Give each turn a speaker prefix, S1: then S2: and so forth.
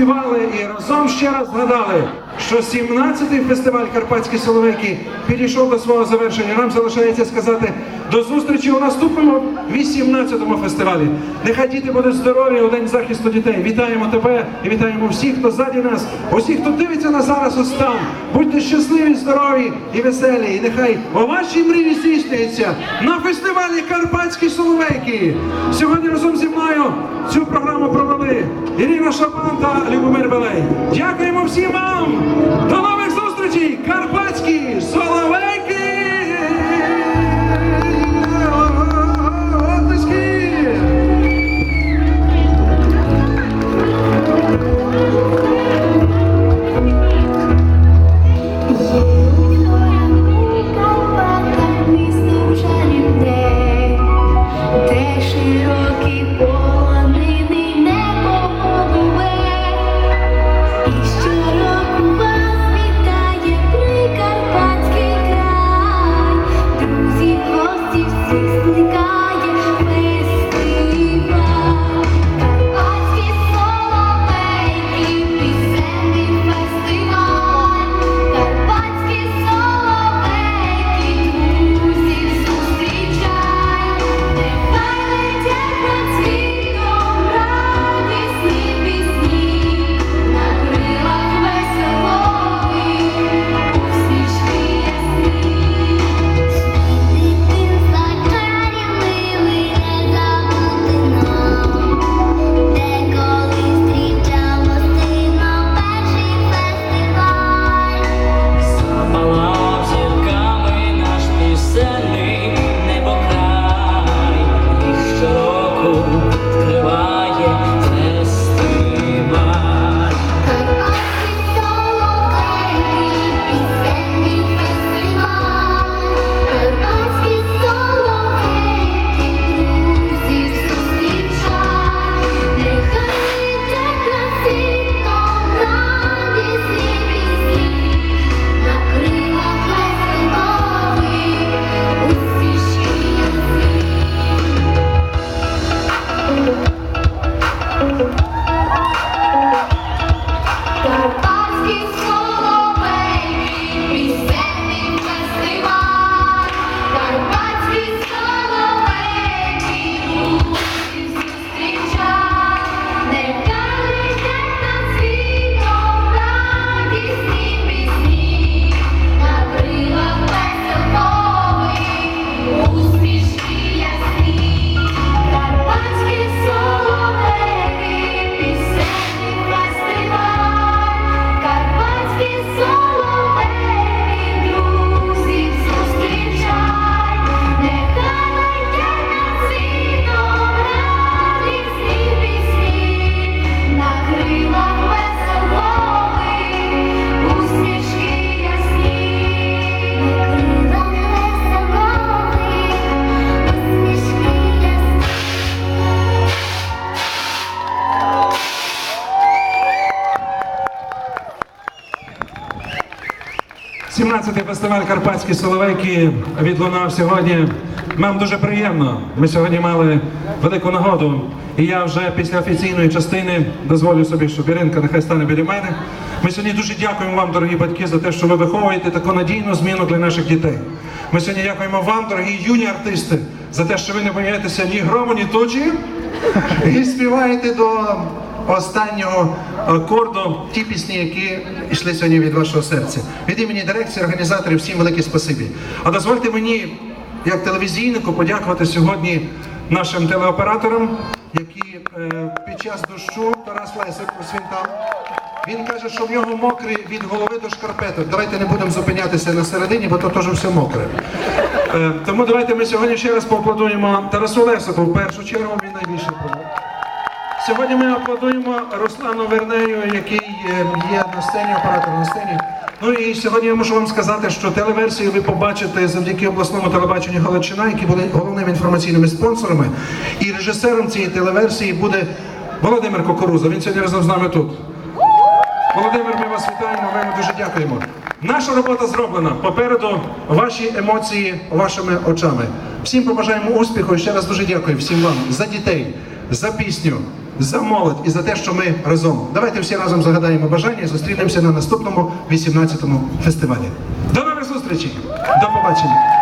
S1: Співали і разом ще раз згадали, що 17-й фестиваль Карпатські Соловейки підійшов до свого завершення. Нам залишається сказати до зустрічі у наступному 18-му фестивалі. Нехай діти будуть здорові у день захисту дітей. Вітаємо тебе і вітаємо всіх, хто ззаді нас, усіх, хто дивиться нас зараз ось там. Будьте щасливі, здорові і веселі. І нехай у вашій мрії здійснюється на фестивалі Карпатські Соловейки. Сьогодні разом зі мною цю програму провели Ірина Шапан та Любомир Белей. Дякуємо всім вам!
S2: щороку
S1: 17-й фестиваль Карпатські Соловейки відлунав сьогодні. Нам дуже приємно. Ми сьогодні мали велику нагоду. І я вже після офіційної частини дозволю собі, щоб Іринка нехай стане біля мене. Ми сьогодні дуже дякуємо вам, дорогі батьки, за те, що ви виховуєте таку надійну зміну для наших дітей. Ми сьогодні дякуємо вам, дорогі юні артисти, за те, що ви не боїтеся ні грому, ні тучі, і співаєте до останнього акорду ті пісні, які йшли сьогодні від вашого серця. Від імені дирекції, організаторів, всім велике спасибі. А дозвольте мені, як телевізійнику, подякувати сьогодні нашим телеоператорам, які е, під час дощу Тарас Лесик, ось він каже, що в нього мокрий від голови до шкарпеток. Давайте не будемо зупинятися на середині, бо то теж все мокре. Е, тому давайте ми сьогодні ще раз поаплодуємо Тарасу Лесику. В першу чергу він найбільше помог. Сьогодні ми аплодуємо Руслану Вернею, який е, є на сцені, оператор на сцені. Ну і сьогодні я можу вам сказати, що телеверсію ви побачите завдяки обласному телебаченню Галичина, які були головними інформаційними спонсорами. І режисером цієї телеверсії буде Володимир Кокоруза. Він сьогодні разом з нами тут. Володимир, ми вас вітаємо, ми вам дуже дякуємо. Наша робота зроблена. Попереду ваші емоції вашими очами. Всім побажаємо успіху і ще раз дуже дякую всім вам за дітей, за пісню, за молодь і за те, що ми разом. Давайте всі разом загадаємо бажання і зустрінемося на наступному 18-му фестивалі. До нових зустрічей! До побачення!